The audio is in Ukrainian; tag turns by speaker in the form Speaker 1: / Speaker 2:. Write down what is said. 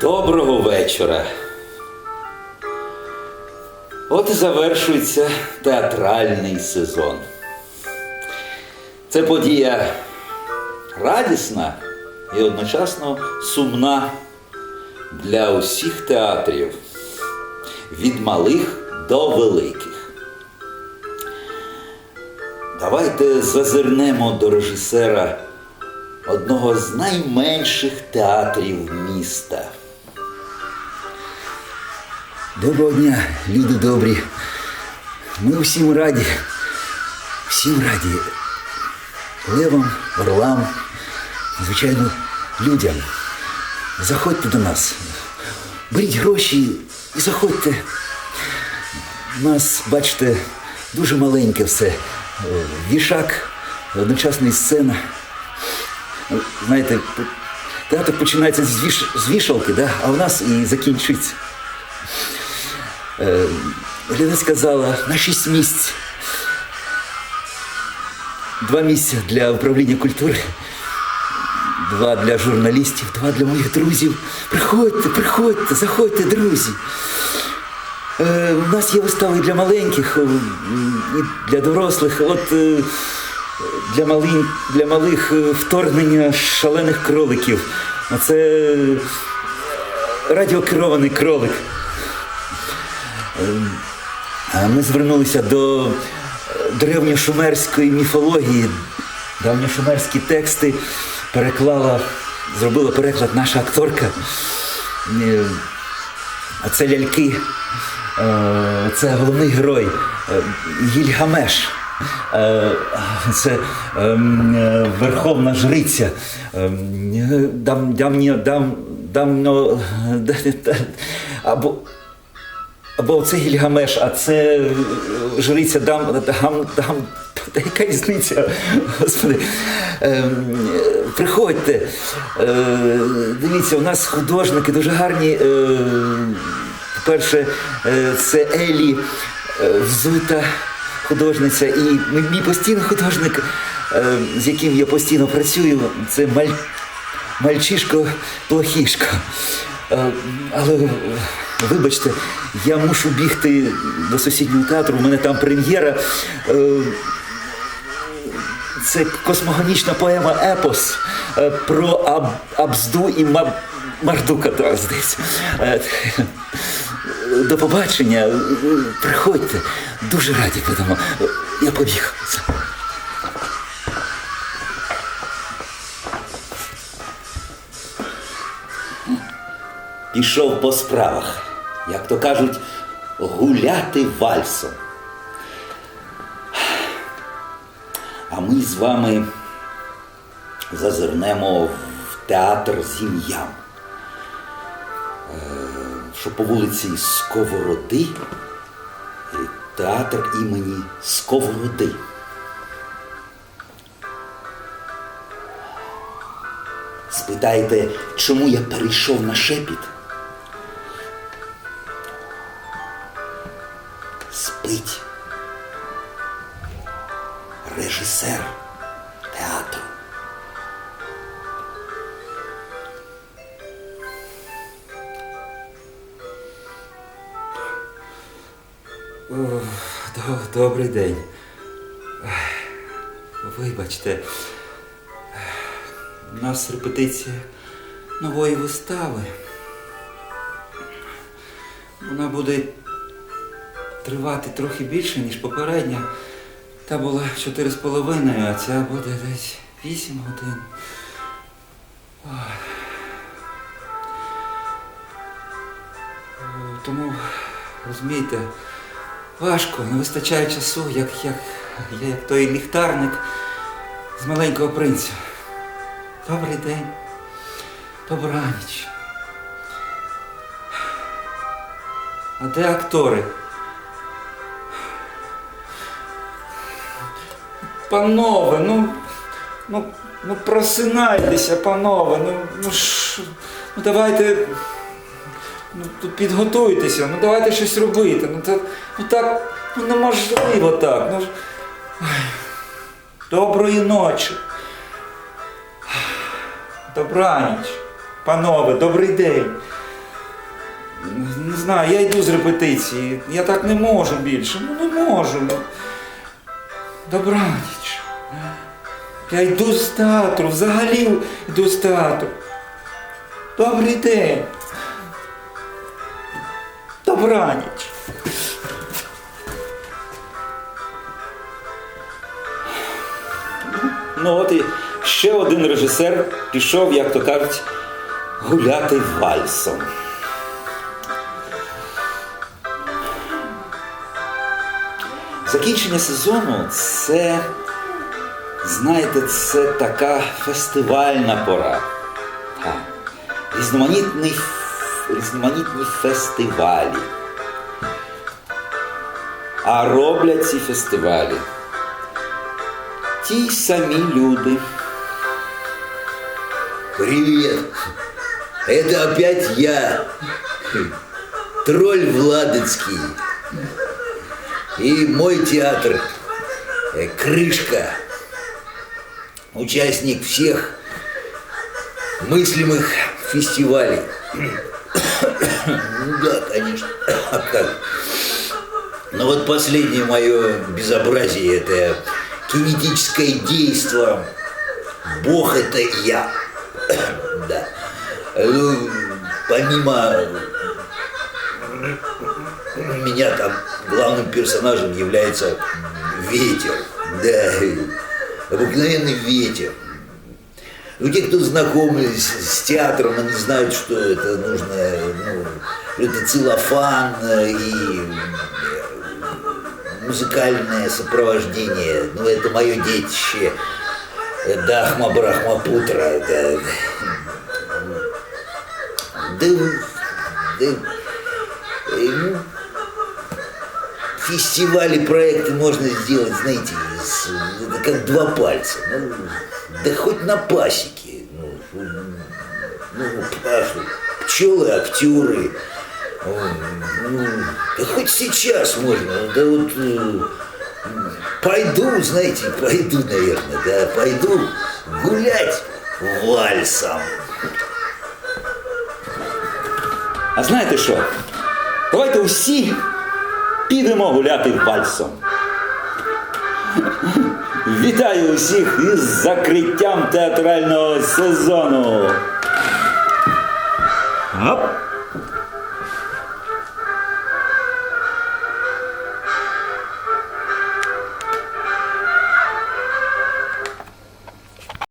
Speaker 1: Доброго вечора. От і завершується театральний сезон. Це подія радісна і одночасно сумна для усіх театрів від малих до великих. Давайте зазирнемо до режисера одного з найменших театрів міста.
Speaker 2: Доброго дня, люди добрі. Ми всім раді. Всім раді. Левам, орлам, звичайно, людям. Заходьте до нас. Беріть гроші і заходьте. У нас, бачите, дуже маленьке все. Е, Вішак, одночасно і сцена. Е, Знаєте, театр починається з, віш... з вішалки, да? а у нас і закінчується. Ліна сказала на шість місць. Два місця для управління культури, два для журналістів, два для моїх друзів. Приходьте, приходьте, заходьте, друзі. Е, у нас є вистави для маленьких, е, і для дорослих. От е, для, малин, для малих вторгнення шалених кроликів. Оце е, радіокерований кролик. Ми звернулися до древньошумерської міфології. Давньошумерські тексти переклала, зробила переклад наша акторка. А це ляльки. Е, Це головний герой е, Гільгамеш. Е, Це ем, верховна жриця. Ем, е, Дам, давньо, давно, або або це Гільгамеш, а це жриця дам, дам, дам, та яка різниця, господи. Ем, приходьте. Дивіться, у нас художники дуже гарні. По-перше, е, це Елі е, взута художниця, і мій постійний художник, е, з яким я постійно працюю, це Маль, Мальчишко Плохішко. Але вибачте, я мушу бігти до сусіднього театру, у мене там прем'єра. Це космогонічна поема Епос про Аб, Абзду і Мардука, здається. До побачення. Приходьте. Дуже раді будемо. Я побіг.
Speaker 1: пішов по справах, як то кажуть, гуляти вальсом. А ми з вами зазирнемо в театр зім'ям, Е, що по вулиці Сковороди, е, театр імені Сковороди. Спитаєте, чому я перейшов на шепіт? Спить режисер
Speaker 2: Добрий день. Вибачте, у нас репетиція нової вистави. Вона буде тривати трохи більше, ніж попередня. Та була чотири з половиною, а ця буде десь вісім годин. Тому, розумієте, важко, не вистачає часу, як, як, я як той ліхтарник з маленького принця. Добрий день. Добраніч. А де актори? Панове, ну, ну, ну просинайтеся, панове, ну, ну, ж, ну давайте ну, тут підготуйтеся, ну давайте щось робити. Ну, та, ну так, Ну неможливо так. Ну. Доброї ночі. Добраніч. Панове, добрий день. Не знаю, я йду з репетиції. Я так не можу більше. Ну не можу. Ну. Добраніч. Я йду з театру, взагалі йду з театру. Добрий день. Добраніч. Ну от і ще один режисер пішов, як то кажуть, гуляти вальсом. Закінчення сезону це, знаєте, це така фестивальна пора. Так. Різноманітний, різноманітні фестивалі. А роблять ці фестивалі ті самі люди.
Speaker 3: Привет. Это опять я, тролль Владыцкий. И мой театр э, «Крышка». Участник всех мыслимых фестивалей. Ну да, конечно. А как? Но вот последнее мое безобразие – это кинетическое действо «Бог – это я». Да. Ну, помимо меня там главным персонажем является ветер. Да, обыкновенный ветер. Ну, те, кто знакомы с, с театром, они знают, что это нужно, ну, это целлофан э, и э, музыкальное сопровождение. Ну, это мое детище. Э, Дахма Брахмапутра. Да, да, да, э, ну, фестивали, проекты можно сделать, знаете, с- как два пальца. Ну, да хоть на пасеке. Ну, ну, пашу, пчелы, актеры. Ну, да хоть сейчас можно. Да вот э, пойду, знаете, пойду, наверное, да, пойду гулять вальсом.
Speaker 1: А знаєте що? Давайте усі підемо гуляти вальсом. Вітаю усіх із закриттям театрального сезону. Оп!